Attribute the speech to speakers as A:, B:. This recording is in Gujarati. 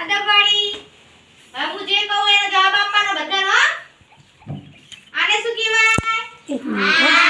A: અદબવાળી હવે હું જે કહું એનો જવાબ આપવાનો બધાનો. હો? આને શું કહેવાય?